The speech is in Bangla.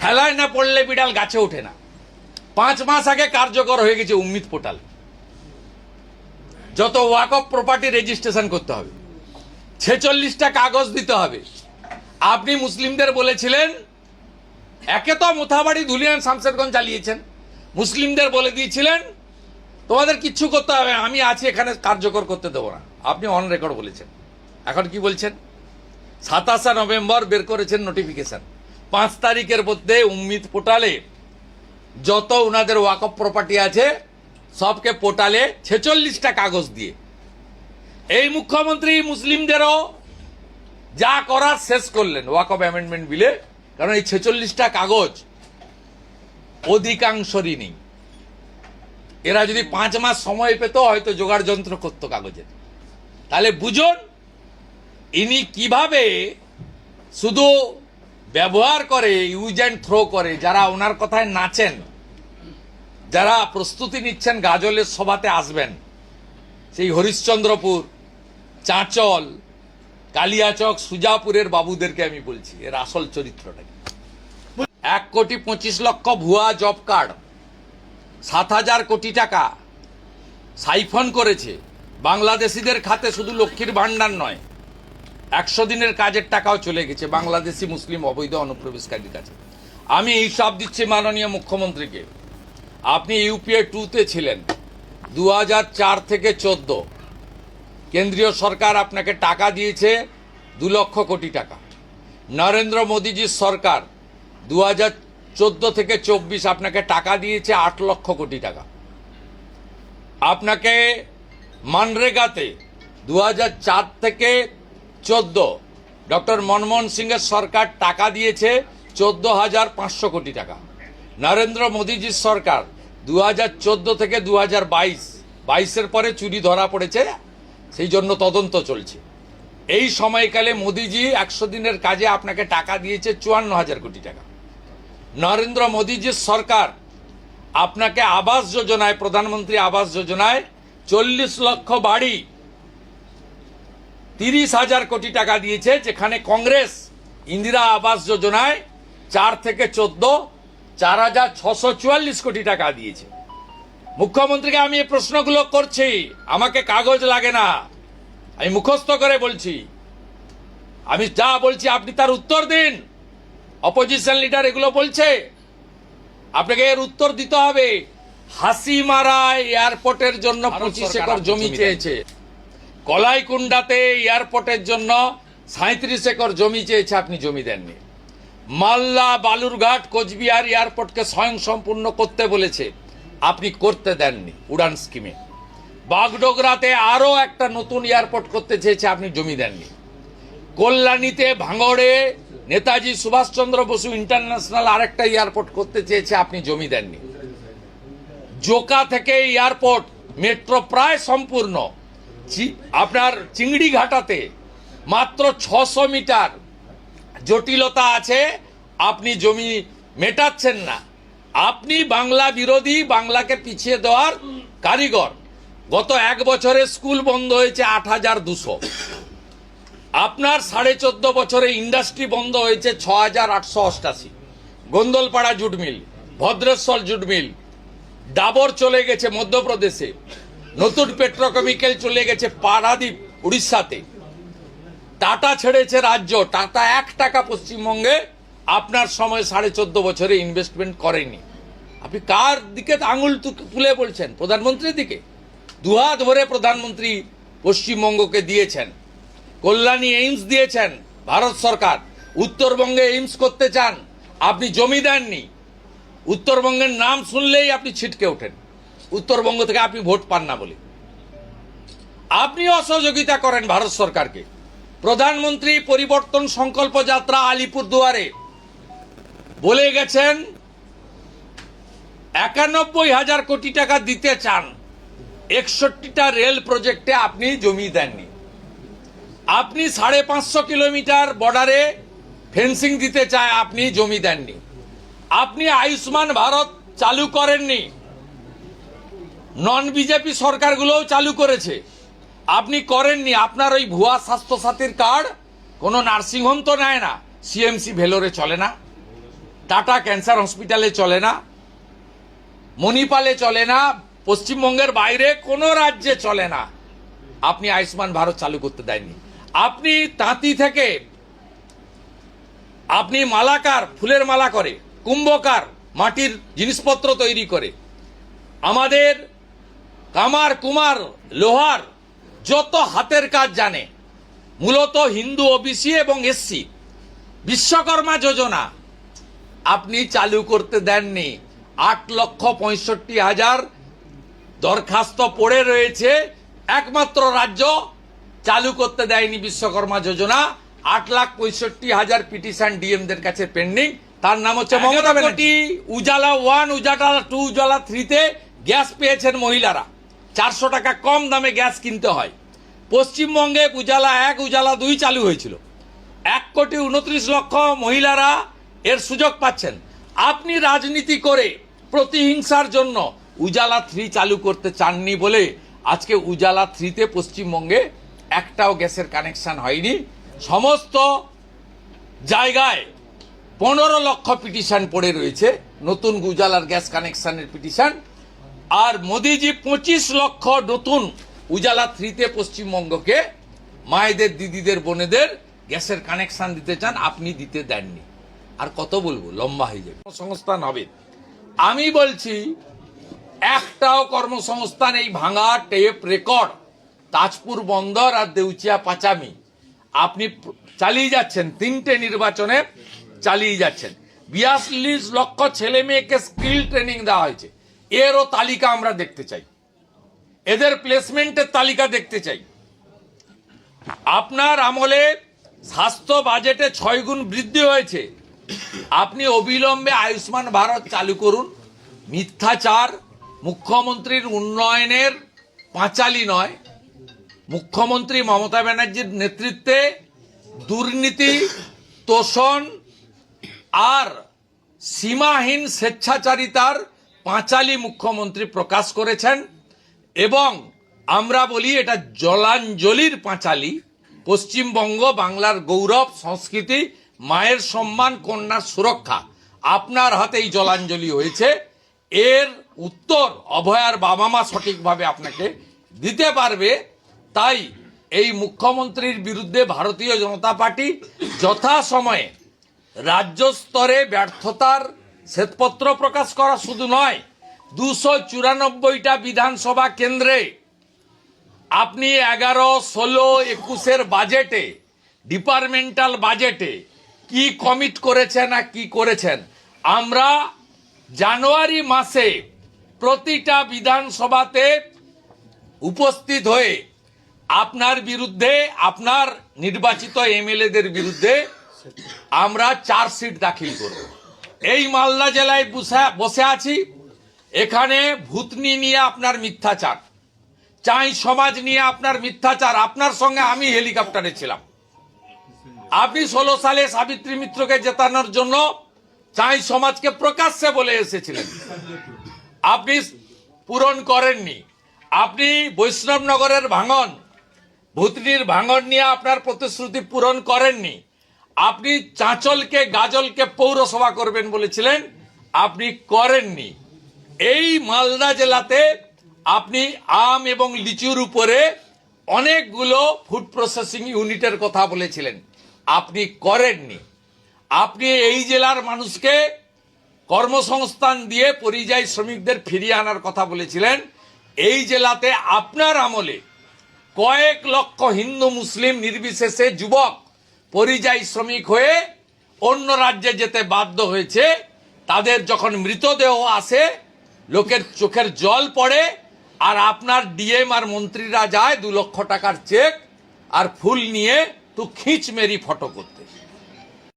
ঠেলায় না পড়লে বিড়াল গাছে ওঠে না। পাঁচ মাস আগে কার্যকর হয়ে গেছে উম্মিদ পোর্টাল। যত ওয়াক অফ প্রপার্টি রেজিস্ট্রেশন করতে হবে, ছেচল্লিশটা কাগজ দিতে হবে। আপনি মুসলিমদের বলেছিলেন, একে তো মোথাবাড়ি ধুলিয়ান শামশেরগঞ্জ চালিয়েছেন। মুসলিমদের বলে দিয়েছিলেন, তোমাদের কিচ্ছু করতে হবে, আমি আছি এখানে কার্যকর করতে দেবো না। আপনি অন রেকর্ড বলেছেন। এখন কি বলছেন? সাতাশে নভেম্বর বের করেছেন নোটিফিকেশন পাঁচ তারিখের মধ্যে উম্মিদ পোর্টালে যত ওনাদের ওয়াকফ প্রপার্টি আছে, সবকে পোর্টালে ছেচল্লিশটা কাগজ দিয়ে। এই মুখ্যমন্ত্রী মুসলিমদেরও যা করার শেষ করলেন ওয়াকফ অ্যামেন্ডমেন্ট বিলে কারণ এই ছেচল্লিশটা কাগজ অধিকাংশরই নেই। এরা যদি পাঁচ মাস সময় পেত, হয়তো জোগাড় যন্ত্র করতো কাগজের। তাহলে বুঝুন, ইনি কীভাবে শুধু ব্যবহার করে, ইউজ অ্যান্ড থ্রো করে, যারা ওনার কথায় নাচেন, যারা প্রস্তুতি নিচ্ছেন, গাজলের সভাতে আসবেন সেই হরিশ্চন্দ্রপুর, চাঁচল, কালিয়াচক, সুজাপুরের বাবুদেরকে আমি বলছি, এর আসল চরিত্রটা। এক কোটি পঁচিশ লক্ষ ভুয়া জব কার্ড, সাত হাজার কোটি টাকা, সাইফন করেছে বাংলাদেশিদের খাতে শুধু লক্ষ্মীর ভাণ্ডার নয় একশো দিনের কাজের টাকাও চলে গেছে বাংলাদেশি মুসলিম অবৈধ অনুপ্রবেশকারীর কাছে। আমি এই সব দিচ্ছি মাননীয় মুখ্যমন্ত্রীকে। আপনি ইউপিএ টুতে ছিলেন দু থেকে চোদ্দ। কেন্দ্রীয় সরকার আপনাকে টাকা দিয়েছে দু লক্ষ কোটি টাকা। নরেন্দ্র মোদীজির সরকার দু হাজার চোদ্দ থেকে চব্বিশ আপনাকে টাকা দিয়েছে আট লক্ষ কোটি টাকা। আপনাকে মানরেগাতে দু থেকে চোদ্দ। ডক্টর মনমোহন সিংয়ের সরকার টাকা দিয়েছে চোদ্দ হাজার পাঁচশো কোটি টাকা। নরেন্দ্র মোদীজির সরকার দু হাজার চোদ্দ থেকে দু হাজার বাইশ। বাইশের পরে চুরি ধরা পড়েছে, সেই জন্য তদন্ত চলছে। এই সময়কালে মোদিজি একশো দিনের কাজে আপনাকে টাকা দিয়েছে চুয়ান্ন হাজার কোটি টাকা। নরেন্দ্র মোদীজির সরকার আপনাকে আবাস যোজনায়, প্রধানমন্ত্রী আবাস যোজনায় চল্লিশ লক্ষ বাড়ি তিরিশ হাজার কোটি টাকা দিয়েছে যেখানে কংগ্রেস ইন্দিরা আবাস যোজনায় চার থেকে চোদ্দ চার হাজার ছশো চুয়াল্লিশ কোটি টাকা দিয়েছে। মুখ্যমন্ত্রীকে আমি এই প্রশ্নগুলো করছি আমাকে কাগজ লাগে না। আমি মুখস্থ করে বলছি। আমি যা বলছি আপনি তার উত্তর দিন। অপোজিশন লিডার এগুলো বলছে। আপনাকে এর উত্তর দিতে হবে। হাসিমারা এয়ারপোর্টের জন্য পঁচিশ একর জমি চেয়েছে। কলাইকুণ্ডাতে এয়ারপোর্টের জন্য সাঁত্রিশ একর জমি চেয়েছে আপনি জমি দেননি। মালদা বালুরঘাট কোচবিহার এয়ারপোর্টকে স্বয়ং সম্পূর্ণ করতে বলেছে। আপনি করতে দেননি উড়ান স্কিমে। বাগডোগরাতে আরও একটা নতুন এয়ারপোর্ট করতে চেয়েছে, আপনি জমি দেননি। কল্যাণীতে ভাঙড়ে নেতাজি সুভাষচন্দ্র বসু ইন্টারন্যাশনাল আরেকটা এয়ারপোর্ট করতে চেয়েছে, আপনি জমি দেননি। জোকা থেকে এয়ারপোর্ট, মেট্রো প্রায় সম্পূর্ণ। আপনার চিংড়ি ঘাটাতে মাত্র ছশো মিটার জটিলতা আছে, আপনি জমি মেটাচ্ছেন না। আপনি বাংলা বিরোধী, বাংলাকে পিছিয়ে দেওয়ার কারিগর। গত এক বছরে স্কুল বন্ধ হয়েছে আট হাজার দুশো। আপনার সাড়ে চোদ্দ বছরে ইন্ডাস্ট্রি বন্ধ হয়েছে ছ হাজার আটশো অষ্টাশি। Gondalpara jute mill, Bhadreswar jute mill, Dabur চলে গেছে মধ্যপ্রদেশে। নতুন পেট্রোকেমিক্যাল চলে গেছে পারাদ্বীপ, উড়িষ্যাতে। টাটা ছেড়েছে রাজ্য, টাটা এক টাকা পশ্চিমবঙ্গে আপনার সময় সাড়ে চোদ্দ বছরে ইনভেস্টমেন্ট করেনি। আপনি কার দিকে আঙুল তুলে বলছেন? প্রধানমন্ত্রীর দিকে? দুহাত ধরে প্রধানমন্ত্রী পশ্চিমবঙ্গকে দিয়েছেন। কল্যাণী এইমস দিয়েছেন ভারত সরকার। উত্তরবঙ্গে এইমস করতে চান, আপনি জমি দেননি। উত্তরবঙ্গের নাম শুনলেই আপনি ছিটকে ওঠেন। উত্তরবঙ্গ থেকে আপনি ভোট পান না বলে। আপনি অসহযোগিতা করেন ভারত সরকারকে। প্রধানমন্ত্রী পরিবর্তন সংকল্প যাত্রা আলিপুর দুয়ারে বলে গেছেন, একানব্বই হাজার কোটি টাকা দিতে চান। একষট্টিটা রেল প্রজেক্টে আপনি জমি দেননি। আপনি সাড়ে পাঁচশো কিলোমিটার বর্ডারে ফেন্সিং দিতে চায়, আপনি জমি দেননি। আপনি আয়ুষ্মান ভারত চালু করেননি। নন বিজেপি সরকারগুলোও চালু করেছে। আপনি করেননি, আপনার ওই ভুয়া স্বাস্থ্যসাথীর কার্ড, কোনো নার্সিংহোম তো নেয় না সিএমসি ভেলোরে চলে না, টাটা ক্যান্সার হসপিটালে চলে না, মণিপালে চলে না, পশ্চিমবঙ্গের বাইরে কোনো রাজ্যে চলে না। আপনি আয়ুষ্মান ভারত চালু করতে দেননি। আপনি তাঁতি থেকে, আপনি মালাকার, ফুলের মালা করে, কুম্ভকার, মাটির জিনিসপত্র তৈরি করে, আমাদের কামার কুমার লোহার যত হাতের কাজ জানে মূলত হিন্দু ওবিসি এবং এসসি বিশ্বকর্মা যোজনা। আপনি চালু করতে দেননি। আট লক্ষ পঁয়ষট্টি হাজার দরখাস্ত পড়ে রয়েছে। একমাত্র রাজ্য চালু করতে দেয়নি বিশ্বকর্মা যোজনা। আট লাখ পঁয়ষট্টি হাজার পিটিশন ডিএমদের কাছে পেন্ডিং। তার নাম হচ্ছে মমতা ব্যানার্জি। উজালা ওয়ান উজালা টু উজালা থ্রিতে গ্যাস পেয়েছেন মহিলারা। চারশো টাকা কম দামে গ্যাস কিনতে হয়। পশ্চিমবঙ্গে উজালা এক, উজালা দুই চালু হয়েছিল। এক কোটি উনত্রিশ লক্ষ মহিলারা এর সুযোগ পাচ্ছেন। আপনি রাজনীতি করে প্রতিহিংসার জন্য উজালা থ্রি চালু করতে চাননি বলে আজকে উজালা থ্রিতে পশ্চিমবঙ্গে একটাও গ্যাসের কানেকশান হয়নি। সমস্ত জায়গায় পনেরো লক্ষ পিটিশন পড়ে রয়েছে। নতুন উজালার গ্যাস কানেকশানের পিটিশন আর মোদিজি পঁচিশ লক্ষ নতুন উজালা থ্রিতে পশ্চিমবঙ্গকে মায়েদের, দিদিদের, বোনেদের গ্যাসের কানেকশন দিতে চান, আপনি দিতে দেননি। আর কত বলব? লম্বা হয়ে যাবে। কর্মসংস্থান হবে। আমি বলছি, একটাও কর্মসংস্থান এই ভাঙা টেপ রেকর্ড, তাজপুর বন্দর আর দেউচিয়া পাচামি, আপনি চালিয়ে যাচ্ছেন, তিনটে নির্বাচনে চালিয়ে যাচ্ছেন। বিয়াল্লিশ লক্ষ ছেলে মেয়েকে স্কিল ট্রেনিং দেওয়া হয়েছে। এরও তালিকা আমরা দেখতে চাই। এদের প্লেসমেন্টের তালিকা দেখতে চাই। আপনার আমলে স্বাস্থ্য বাজেটে ছয় গুণ বৃদ্ধি হয়েছে। আপনি অবিলম্বে আয়ুষ্মান ভারত চালু করুন। মিথ্যাচার মুখ্যমন্ত্রীর উন্নয়নের পাঁচালি নয়। মুখ্যমন্ত্রী মমতা ব্যানার্জির নেতৃত্বে দুর্নীতি, তোষণ আর সীমাহীন স্বেচ্ছাচারিতার পাঁচালি মুখ্যমন্ত্রী প্রকাশ করেছেন এবং আমরা বলি এটা জলাঞ্জলির পাঁচালি। পশ্চিমবঙ্গ, বাংলার গৌরব, সংস্কৃতি, মায়ের সম্মান, কন্যার সুরক্ষা। আপনার হাতেই জলাঞ্জলি হয়েছে। এর উত্তর অভয়ার বাবা মা সঠিকভাবে আপনাকে দিতে পারবে। তাই এই মুখ্যমন্ত্রীর বিরুদ্ধে ভারতীয় জনতা পার্টি যথাসময়ে রাজ্য স্তরে ব্যর্থতার শ্বেতপত্র প্রকাশ করা শুধু নয়, দুশো চুরানব্বইটা বিধানসভা কেন্দ্রে আপনি এগারো, ষোলো, একুশের বাজেটে, ডিপার্টমেন্টাল বাজেটে কি কমিট করেছেন আর কি করেছেন, আমরা জানুয়ারি মাসে প্রতিটা বিধানসভাতে উপস্থিত হয়ে আপনার বিরুদ্ধে, আপনার নির্বাচিত এমএলএদের বিরুদ্ধে আমরা চার্জশিট দাখিল করব। এই মালদা জেলায় বসে- আছি। এখানে ভূতনি নিয়ে আপনার মিথ্যাচার। চাই সমাজ নিয়ে আপনার মিথ্যাচার। আপনার সঙ্গে আমি হেলিকপ্টারে ছিলাম। আপনি ষোলো সালে সাবিত্রী মিত্রকে জেতানোর জন্য চাই সমাজকে প্রকাশ্যে বলে এসেছিলেন। আপনি পূরণ করেননি। আপনি বৈষ্ণবনগরের ভাঙন, ভূতনির ভাঙন নিয়ে আপনার প্রতিশ্রুতি পূরণ করেননি। আপনি চাঁচলকে, গাজলকে পৌরসভা করবেন বলেছিলেন, আপনি করেননি। এই মালদা জেলাতে আপনি আম এবং লিচুর উপরে অনেকগুলো ফুড প্রসেসিং ইউনিটের কথা বলেছিলেন। আপনি করেননি। আপনি এই জেলার মানুষকে কর্মসংস্থান দিয়ে পরিযায়ী শ্রমিকদের ফিরিয়ে আনার কথা বলেছিলেন। এই জেলাতে আপনার আমলে কয়েক লক্ষ হিন্দু, মুসলিম, নির্বিশেষে যুবক পরিযায়ী শ্রমিক হয়ে অন্য রাজ্যে যেতে বাধ্য হয়েছে, তাদের যখন মৃতদেহ আসে, লোকের চোখের জল পড়ে, আর আপনার ডিএম আর মন্ত্রীরা যায় দু লক্ষ টাকার চেক আর ফুল নিয়ে তু খিঁচ মেরি ফটো করতে।